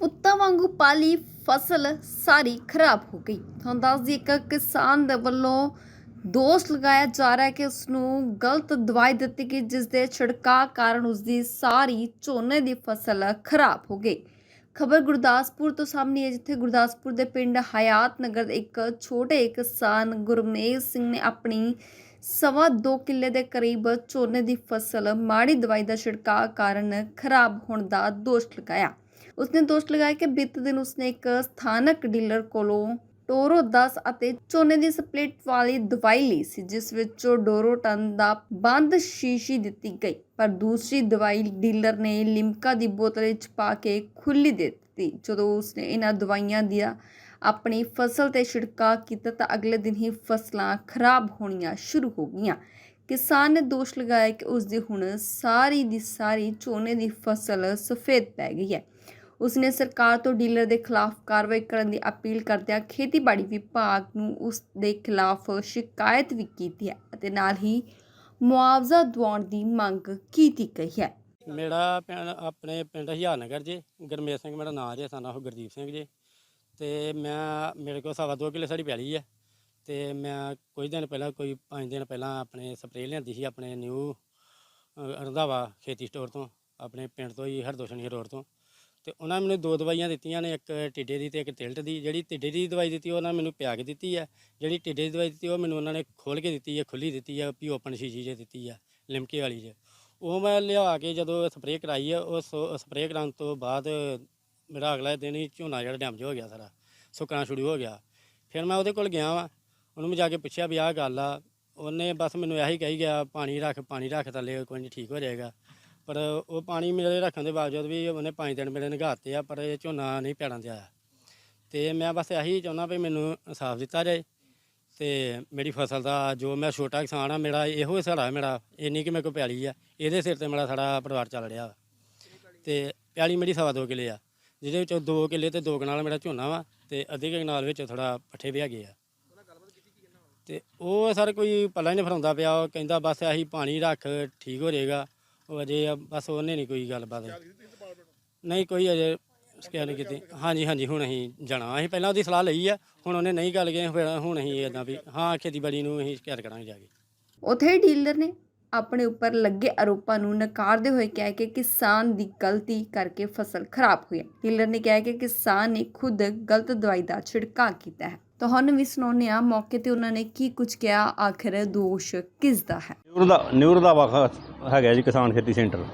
ਪੁੱਤਾਂ ਵਾਂਗੂ ਪਾਲੀ ਫਸਲ ਸਾਰੀ ਖਰਾਬ ਹੋ ਗਈ। ਤੁਹਾਨੂੰ ਦੱਸ ਦਈਏ ਇੱਕ ਕਿਸਾਨ ਦੇ ਵੱਲੋਂ ਦੋਸ਼ ਲਗਾਇਆ ਜਾ ਰਿਹਾ ਹੈ ਕਿ ਉਸ ਨੂੰ ਗਲਤ ਦਵਾਈ ਦਿੱਤੀ ਗਈ ਜਿਸ ਦੇ ਛਿੜਕਾਅ ਕਾਰਨ ਉਸ ਦੀ ਸਾਰੀ ਝੋਨੇ ਦੀ ਫਸਲ ਖਰਾਬ ਹੋ ਗਈ। ਖਬਰ ਗੁਰਦਾਸਪੁਰ ਤੋਂ ਸਾਹਮਣੇ ਹੈ ਜਿੱਥੇ ਗੁਰਦਾਸਪੁਰ ਦੇ ਪਿੰਡ ਹਯਾਤ ਨਗਰ ਦੇ ਇੱਕ ਛੋਟੇ ਕਿਸਾਨ ਗੁਰਮੇਜ ਸਿੰਘ ਨੇ ਆਪਣੀ ਸਵਾ ਦੋ ਕਿੱਲੇ ਦੇ ਕਰੀਬ ਝੋਨੇ ਦੀ ਫਸਲ ਮਾੜੀ ਦਵਾਈ ਦਾ ਛਿੜਕਾਅ ਕਾਰਨ ਖਰਾਬ ਹੋਣ ਦਾ ਦੋਸ਼ ਲਗਾਇਆ। ਉਸਨੇ ਦੋਸ਼ ਲਗਾਇਆ ਕਿ ਬੀਤੇ ਦਿਨ ਉਸਨੇ ਇੱਕ ਸਥਾਨਕ ਡੀਲਰ ਕੋਲੋਂ ਟੋਰੋ 10 ਅਤੇ ਝੋਨੇ ਦੀ ਸਪਲਿਟ ਵਾਲੀ ਦਵਾਈ ਲਈ ਸੀ, ਜਿਸ ਵਿੱਚੋਂ ਡੋਰੋ ਟਨ ਦਾ ਬੰਦ ਸ਼ੀਸ਼ੀ ਦਿੱਤੀ ਗਈ। ਪਰ ਦੂਸਰੀ ਦਵਾਈ ਡੀਲਰ ਨੇ ਲਿਮਕਾ ਦੀ ਬੋਤਲ ਵਿੱਚ ਪਾ ਕੇ ਖੁੱਲੀ ਦੇ ਦਿੱਤੀ। ਜਦੋਂ ਉਸਨੇ ਇਹਨਾਂ ਦਵਾਈਆਂ ਦੀਆਂ ਆਪਣੀ ਫਸਲ ਤੇ ਛਿੜਕਾਅ ਕੀਤਾ ਤਾਂ ਅਗਲੇ ਦਿਨ ਹੀ ਫਸਲਾਂ ਖਰਾਬ ਹੋਣੀਆਂ ਸ਼ੁਰੂ ਹੋ ਗਈਆਂ। ਕਿਸਾਨ ਨੇ ਦੋਸ਼ ਲਗਾਇਆ ਕਿ ਉਸ ਦੀ ਹੁਣ ਸਾਰੀ ਦੀ ਸਾਰੀ ਝੋਨੇ ਦੀ ਫਸਲ ਸਫੇਦ ਪੈ ਗਈ ਹੈ। ਉਸਨੇ ਸਰਕਾਰ ਤੋਂ ਡੀਲਰ ਦੇ ਖਿਲਾਫ ਕਾਰਵਾਈ ਕਰਨ ਦੀ ਅਪੀਲ ਕਰਦਿਆਂ ਖੇਤੀਬਾੜੀ ਵਿਭਾਗ ਨੂੰ ਉਸ ਦੇ ਖਿਲਾਫ ਸ਼ਿਕਾਇਤ ਵੀ ਕੀਤੀ ਹੈ ਅਤੇ ਨਾਲ ਹੀ ਮੁਆਵਜ਼ਾ ਦਿਵਾਉਣ ਦੀ ਮੰਗ ਕੀਤੀ ਗਈ ਹੈ। ਮੇਰਾ ਪਿੰਡ, ਆਪਣੇ ਪਿੰਡ ਹਿਆਰਨਗਰ ਜੀ ਗੁਰਮੇਜ ਸਿੰਘ ਮੇਰਾ ਨਾਂ ਜੀ ਸਾਨਾ ਉਹ ਗੁਰਦੀਪ ਸਿੰਘ ਜੀ। ਤੇ ਮੈਂ, ਮੇਰੇ ਕੋਲ ਸਵਾ ਦੋ ਕਿੱਲੇ ਸਾਡੀ ਪੈਲੀ ਹੈ ਤੇ ਮੈਂ ਕੁਝ ਦਿਨ ਪਹਿਲਾਂ, ਕੋਈ 5 ਦਿਨ ਪਹਿਲਾਂ ਆਪਣੇ ਸਪਰੇਅ ਲਿਆਂਦੀ ਸੀ, ਆਪਣੇ ਨਿਊ ਰੰਧਾਵਾ ਖੇਤੀ ਸਟੋਰ ਤੋਂ, ਆਪਣੇ ਪਿੰਡ ਤੋਂ ਹੀ ਹਰਦੋਸ਼ਣੀ ਰੋਡ ਤੋਂ। ਤੇ ਉਹਨਾਂ ਮੈਨੂੰ ਦੋ ਦਵਾਈਆਂ ਦਿੱਤੀਆਂ ਨੇ, ਇੱਕ ਟਿੱਡੇ ਦੀ ਤੇ ਇੱਕ ਤਿਲਟ ਦੀ। ਜਿਹੜੀ ਟਿੱਡੇ ਦੀ ਦਵਾਈ ਦਿੱਤੀ ਉਹਨਾਂ ਨੇ ਮੈਨੂੰ ਪਿਆ ਕੇ ਦਿੱਤੀ ਹੈ ਜਿਹੜੀ ਟਿੱਡੇ ਦੀ ਦਵਾਈ ਦਿੱਤੀ, ਉਹ ਮੈਨੂੰ ਉਹਨਾਂ ਨੇ ਖੋਲ ਕੇ ਦਿੱਤੀ ਹੈ ਖੁੱਲੀ ਦਿੱਤੀ ਹੈ ਵੀ ਓਪਨ ਸ਼ੀਸ਼ੀ 'ਚ ਦਿੱਤੀ ਹੈ ਲਿਮਕੇ ਵਾਲੀ 'ਚ ਉਹ ਮੈਂ ਲਿਆ ਕੇ ਜਦੋਂ ਸਪਰੇਅ ਕਰਾਈ ਹੈ ਉਹ ਸਪਰੇਅ ਕਰਾਉਣ ਤੋਂ ਬਾਅਦ ਮੇਰਾ ਅਗਲਾ ਦਿਨ ਹੀ ਝੋਨਾ ਜਿਹੜਾ ਡੈਮੇਜ ਹੋ ਗਿਆ ਸਾਰਾ, ਸੁੱਕਣਾ ਸ਼ੁਰੂ ਹੋ ਗਿਆ। ਫਿਰ ਮੈਂ ਉਹਦੇ ਕੋਲ ਗਿਆ ਵਾਂ, ਉਹਨੂੰ ਮੈਂ ਜਾ ਕੇ ਪੁੱਛਿਆ ਵੀ ਆਹ ਗੱਲ ਆ। ਉਹਨੇ ਬਸ ਮੈਨੂੰ ਇਹੀ ਕਹੀ ਗਿਆ, ਪਾਣੀ ਰੱਖ ਪਾਣੀ ਰੱਖ, ਥੱਲੇ ਕੋਈ ਨਹੀਂ ਠੀਕ ਹੋ ਜਾਏਗਾ। ਪਰ ਉਹ ਪਾਣੀ ਮੇਰੇ ਰੱਖਣ ਦੇ ਬਾਵਜੂਦ ਵੀ ਉਹਨੇ ਪੰਜ ਦਿਨ ਮੇਰੇ ਨਿਗਾਹਤੇ ਆ, ਪਰ ਇਹ ਝੋਨਾ ਨਹੀਂ ਪੈੜਾਂ ਤੇ ਆਇਆ ਤੇ ਮੈਂ ਬਸ ਇਹੀ ਚਾਹੁੰਦਾ ਵੀ ਮੈਨੂੰ ਇਨਸਾਫ ਦਿੱਤਾ ਜਾਏ ਤੇ ਮੇਰੀ ਫਸਲ ਦਾ ਜੋ ਮੈਂ ਛੋਟਾ ਕਿਸਾਨ ਆ, ਮੇਰਾ ਇਹੋ ਸੜਾ ਮੇਰਾ, ਇੰਨੀ ਕਿ ਮੇਰੇ ਕੋਲ ਪਿਆਲੀ ਆ, ਇਹਦੇ ਸਿਰ ਤੇ ਮੇਰਾ ਸਾਡਾ ਪਰਿਵਾਰ ਚੱਲ ਰਿਹਾ ਵਾ। ਤੇ ਪਿਆਲੀ ਮੇਰੀ ਸਵਾ ਦੋ ਕਿੱਲੇ ਆ, ਜਿਹਦੇ ਵਿੱਚੋਂ ਦੋ ਕਿੱਲੇ ਤੇ ਦੋ ਕਨਾਲ ਮੇਰਾ ਝੋਨਾ ਵਾ ਤੇ ਅੱਧੇ ਕਨਾਲ ਵਿੱਚ ਥੋੜਾ ਪੱਠੇ ਵੀ ਹੈਗੇ ਆ। ਤੇ ਉਹ ਸਰ ਕੋਈ ਪੱਲਾ ਹੀ ਨਹੀਂ ਫਰਾਉਂਦਾ ਪਿਆ, ਉਹ ਕਹਿੰਦਾ ਬਸ ਆਹੀ ਪਾਣੀ ਰੱਖ, ਠੀਕ ਹੋ ਜਾਏਗਾ। ਉਹ ਅਜੇ ਬਸ ਉਹਨੇ ਨਹੀਂ ਕੋਈ ਗੱਲਬਾਤ। ਨਹੀਂ, ਕੋਈ ਅਜੇ ਸਕੈਨ ਕੀਤੀ। ਹਾਂਜੀ ਹਾਂਜੀ, ਹੁਣ ਅਸੀਂ ਜਾਣਾ। ਅਸੀਂ ਪਹਿਲਾਂ ਉਹਦੀ ਸਲਾਹ ਲਈ ਆ। ਹੁਣ ਉਹਨੇ ਨਹੀਂ ਗੱਲ ਕੀਤੀ ਹੁਣ ਅਸੀਂ ਇਦਾਂ ਵੀ, ਹਾਂ, ਖੇਤੀਬਾੜੀ ਨੂੰ ਅਸੀਂ ਸ਼ਿਕਾਇਤ ਕਰਾਂਗੇ ਜਾ ਕੇ। ਉਥੇ ਡੀਲਰ ਨੇ ਆਪਣੇ ਉੱਪਰ ਲੱਗੇ ਆਰੋਪਾਂ ਨੂੰ ਨਕਾਰਦੇ ਹੋਏ ਕਿਹਾ ਕਿ ਕਿਸਾਨ ਦੀ ਗਲਤੀ ਕਰਕੇ ਫਸਲ ਖਰਾਬ ਹੋਈ ਹੈ। ਡੀਲਰ ਨੇ ਕਿਹਾ ਕਿ ਕਿਸਾਨ ਨੇ ਖੁਦ ਗਲਤ ਦਵਾਈ ਦਾ ਛਿੜਕਾਅ ਕੀਤਾ ਹੈ। ਤੁਹਾਨੂੰ ਵੀ ਸੁਣਾਉਂਦੇ ਹਾਂ, ਮੌਕੇ ਤੇ ਉਹਨਾਂ ਨੇ ਕੀ ਕੁਝ ਕਿਹਾ, ਆਖਿਰ ਦੋਸ਼ ਕਿਸ ਦਾ ਹੈ? ਨਿਊਰ ਦਾ ਨਿਊਰ ਦਾ ਵਖ ਹੈਗਾ ਜੀ ਕਿਸਾਨ ਖੇਤੀ ਸੈਂਟਰ।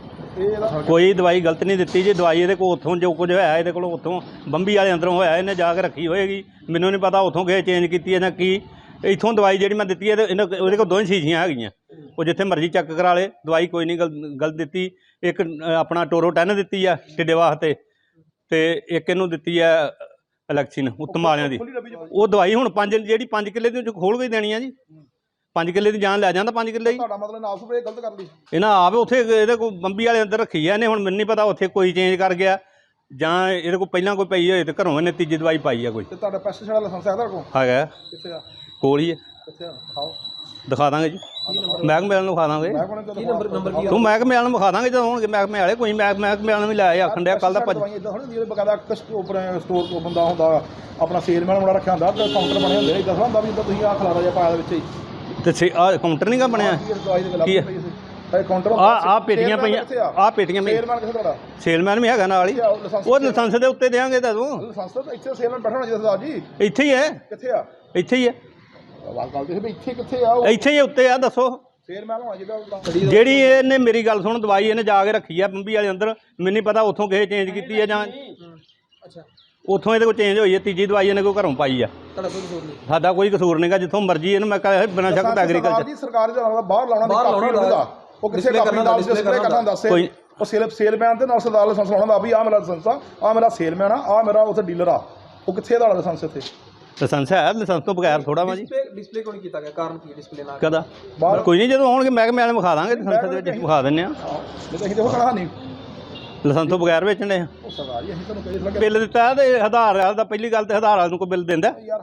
ਕੋਈ ਦਵਾਈ ਗਲਤ ਨਹੀਂ ਦਿੱਤੀ ਜੀ, ਦਵਾਈ ਇਹਦੇ ਕੋਲ ਉੱਥੋਂ ਜੋ ਕੁਝ ਹੋਇਆ, ਇਹਦੇ ਕੋਲ ਉੱਥੋਂ ਬੰਬੀ ਵਾਲੇ ਅੰਦਰੋਂ ਹੋਇਆ, ਇਹਨੇ ਜਾ ਕੇ ਰੱਖੀ ਹੋਏਗੀ। ਮੈਨੂੰ ਨਹੀਂ ਪਤਾ ਉੱਥੋਂ ਕਿਸੇ ਚੇਂਜ ਕੀਤੀ ਇਹਨਾਂ ਕੀ। ਇੱਥੋਂ ਦਵਾਈ ਜਿਹੜੀ ਮੈਂ ਦਿੱਤੀ ਹੈ ਇਹਨੇ ਉਹਦੇ ਕੋਲ ਦੋਵੇਂ ਸ਼ੀਸ਼ੀਆਂ ਹੈਗੀਆਂ। ਉਹ ਜਿੱਥੇ ਮਰਜ਼ੀ ਚੈੱਕ ਕਰਾ ਲੇ, ਦਵਾਈ ਕੋਈ ਨਹੀਂ ਗਲ- ਗਲਤ ਦਿੱਤੀ। ਇੱਕ ਆਪਣਾ ਟੋਰੋ ਟੈਨ ਦਿੱਤੀ ਆ ਟਿੱਡੇ ਵਾਸਤੇ ਤੇ ਇੱਕ ਇਹਨੂੰ ਦਿੱਤੀ ਆ ਇਲੈਕਸ਼ਨ ਉੱਤਮ ਵਾਲਿਆਂ ਦੀ। ਉਹ ਦਵਾਈ ਹੁਣ ਪੰਜ ਜਿਹੜੀ 5 ਕਿੱਲੇ ਦੀ ਉਹ ਖੋਲ ਕੇ ਦੇਣੀ ਆ ਜੀ। 5 ਕਿੱਲੇ ਦੀ ਜਾਨ ਲੈ ਜਾਂਦਾ 5 ਕਿੱਲੇ ਹੀ। ਤੁਹਾਡਾ ਮਤਲਬ ਨਾਲ ਸਪਰੇ ਗਲਤ ਕਰ ਲਈ। ਇਹਨਾਂ ਆਪ ਉੱਥੇ ਇਹਦੇ ਕੋਲ ਬੰਬੀ ਵਾਲੇ ਅੰਦਰ ਰੱਖੀ ਆ ਇਹਨੇ ਹੁਣ ਮੈਨੂੰ ਨਹੀਂ ਪਤਾ ਉੱਥੇ ਕੋਈ ਚੇਂਜ ਕਰ ਗਿਆ ਜਾਂ ਇਹਦੇ ਕੋਲ ਪਹਿਲਾਂ ਕੋਈ ਪਈ ਹੋਏ ਤੇ ਘਰੋਂ ਇਹਨੇ ਤੀਜੀ ਦਵਾਈ ਪਾਈ ਆ ਕੋਈ। ਤੇ ਤੁਹਾਡਾ ਪੈਸਟੀਸਾਈਡ ਲਾਇਸੈਂਸ ਹੈ ਤੁਹਾਡੇ ਕੋਲ? ਹੈਗਾ। ਕਿੱਥੇ ਆ? ਕੋਲ ਹੀ ਹੈ ਕਿੱਥੇ ਆ? ਖਾਓ ਦਿਖਾ ਦਾਂਗੇ ਜੀ। ਮਹਿਕਮੇ ਵਾਲਿਆਂ ਨੂੰ ਵਿਖਾ ਦਾਂਗੇ। ਮੈਂ ਕੋਣ ਕੀ ਨੰਬਰ ਨੰਬਰ ਕੀ ਤੂੰ ਮਹਿਕਮੇ ਵਾਲਿਆਂ ਨੂੰ ਵਿਖਾ ਦਾਂਗੇ ਜਦੋਂ ਹੋਣਗੇ ਮਹਿਕਮੇ ਵਾਲੇ ਕੋਈ ਮਹਿਕ- ਮਹਿਕਮੇ ਵਾਲਿਆਂ ਨੂੰ ਵੀ ਲੈ ਆਇਆ ਆਖਣ ਡਿਆ ਕੱਲ ਦਾ ਭੱਜ। ਦਵਾਈਆਂ ਇਦਾਂ ਥੋੜੀ ਜਿਹੀ ਬਕਾਇਦਾ ਸਟੋਰ ਸਟੋਰ ਕੋ ਬੰਦਾ ਹੁੰਦਾ ਆਪਣਾ ਸੇਲਮੈਨ ਮੁੰਡਾ ਰੱਖਿਆ ਹੁੰਦਾ ਤੇ ਕਾਊਂਟਰ ਬਣੇ ਹੁੰਦੇ ਇਦਾਂ ਥੋੜਾ ਹੁੰਦਾ ਵੀ ਜਿੱਦਾਂ ਤੁਸੀਂ ਆ ਖਲਾਰਾ ਜਿਹਾ ਪਾਇਆ ਦੇ ਵਿੱਚ ਹੀ। ਤੇ ਆ ਕਾਊਂਟਰ ਨਹੀਂਗਾ ਬਣਿਆ? ਕੀ ਦਵਾਈ ਦੇ ਗਲਾ ਕੀ ਹੈ? ਪਈ ਸੀ ਇਹ। ਕਾਊਂਟਰ ਆ ਆ ਪੇਟੀਆਂ ਪਈਆਂ ਆ ਪੇਟੀਆਂ ਪਈਆਂ। ਸੇਲਮੈਨ ਕਿੱਥੇ ਤੁਹਾਡਾ? ਸੇਲਮੈਨ ਵੀ ਹੈਗਾ ਨਾਲ ਹੀ। ਕਿੱਥੇ ਆ? ਉਹ ਲਾਇਸੈਂਸ ਉਹ ਲਾਇਸੈਂਸ ਦੇ ਉੱਤੇ ਦੇਾਂਗੇ ਤਾਂ ਤੂੰ। ਲਾਇਸੈਂਸ ਤਾਂ ਇੱਥੇ ਸੇਲਮੈਨ ਬੈਠਾ ਹੋਣਾ ਚਾਹੀਦਾ ਸਰਦਾਰ ਜੀ। ਇੱਥੇ ਹੀ ਹੈ। ਕਿੱਥੇ ਆ? ਇੱਥੇ ਹੀ ਹੈ। ਸੀ ਵੀ ਇੱਥੇ ਕਿੱਥੇ ਆ ਇੱਥੇ ਹੀ ਉੱਤੇ ਆ ਦੱਸੋ। ਸੇਲਮੈਨ ਹੋਣਾ ਚਾਹੀਦਾ ਉਹਦਾ। ਜਿਹੜੀ ਇਹਨੇ ਮੇਰੀ ਗੱਲ ਸੁਣ ਦਵਾਈ ਇਹਨੇ ਜਾ ਕੇ ਰੱਖੀ ਆ ਬੰਬੀ ਵਾਲੇ ਅੰਦਰ। ਮੈਨੂੰ ਨਹੀਂ ਪਤਾ ਉੱਥੋਂ ਕਿਸੇ ਚੇਂਜ ਕੀਤੀ ਆ ਜਾਂ ਅੱਛਾ। ਉੱਥੋਂ ਇਹਦੇ ਕੋਲ ਚੇਂਜ ਹੋਈ ਹੈ ਤੀਜੀ ਦਵਾਈ ਇਹਨੇ ਕੋਈ ਘਰੋਂ ਪਾਈ ਆ। ਤੁਹਾਡਾ ਕੋਈ ਕਸੂਰ ਨਹੀਂ। ਸਾਡਾ ਕੋਈ ਕਸੂਰ ਨਹੀਂਗਾ ਜਿੱਥੋਂ ਮਰਜ਼ੀ ਇਹਨੂੰ ਮੈਂ ਕਹਾਂ ਬਿਨਾਂ ਸ਼ੱਕ ਸਰਕਾਰ ਐਗਰੀਕਲਚਰ ਦੀ ਸਰਕਾਰੀ ਦਾ ਬਾਹਰ ਲਾਉਣਾ ਬਾਹਰ ਲਾਉਣਾ ਦਾ ਉਹ ਕਿਸੇ ਕੰਪਨੀ ਨਾਲ ਡਿਸਪਲੇ ਕਰਨਾ ਹੁੰਦਾ ਸੇ ਕੋਈ- ਉਹ ਸੇਲ ਸੇਲਮੈਨ ਤੇ ਨਾਲ ਸਰਦਾਰ ਲਾਇਸੈਂਸ ਲਾਉਣਾ ਹੁੰਦਾ ਵੀ ਆ ਮੇਰਾ ਲਾਇਸੈਂਸ ਆ ਆ ਮੇਰਾ ਸੇਲਮੈਨ ਆ ਆ ਮੇਰਾ ਉੱਥੇ ਡੀਲਰ ਆ। ਉਹ ਕਿੱਥੇ ਦਾ ਲਾਇਸੈਂਸ ਇੱਥੇ? ਲਾਇਸੈਂਸ ਹੈ ਲਾਇਸੈਂਸ ਤੋਂ ਬਗੈਰ ਥੋੜਾ ਵਾ ਜੀ। ਡਿਸਪਲੇ ਕਿਉਂ ਨਹੀਂ ਕੀਤਾ ਗਿਆ? ਕਾਰਨ ਕੀ ਡਿਸਪਲੇ ਨਾਲ? ਕਦਾ ਕੋਈ ਨਹੀਂ ਜਦੋਂ ਆਉਣਗੇ ਮਹਿਕਮੇ ਵਾਲੇ ਵਿਖਾ ਦਾਂਗੇ ਲਾਇਸੈਂਸ ਦੇ ਵਿੱਚ ਵਿਖਾ ਦਿੰਨੇ ਆ ਨਹੀਂ ਅਸੀਂ ਦੇਖੋ ਕਹਣਾ ਨਹੀਂ। ਲਾਇਸੈਂਸ ਤੋਂ ਬਗੈਰ ਵੇਚਣੇ ਆ। ਉਹ ਸਰਦਾਰ ਜੀ ਅਸੀਂ ਤੁਹਾਨੂੰ ਕਹੀ ਲੱਗੇ ਬਿੱਲ ਦਿੱਤਾ ਤੇ ਆਧਾਰ ਵਾਲਾ ਦਾ ਪਹਿਲੀ ਗੱਲ ਤੇ ਆਧਾਰ ਵਾਲੇ ਨੂੰ ਕੋਈ ਬਿੱਲ ਦਿੰਦਾ।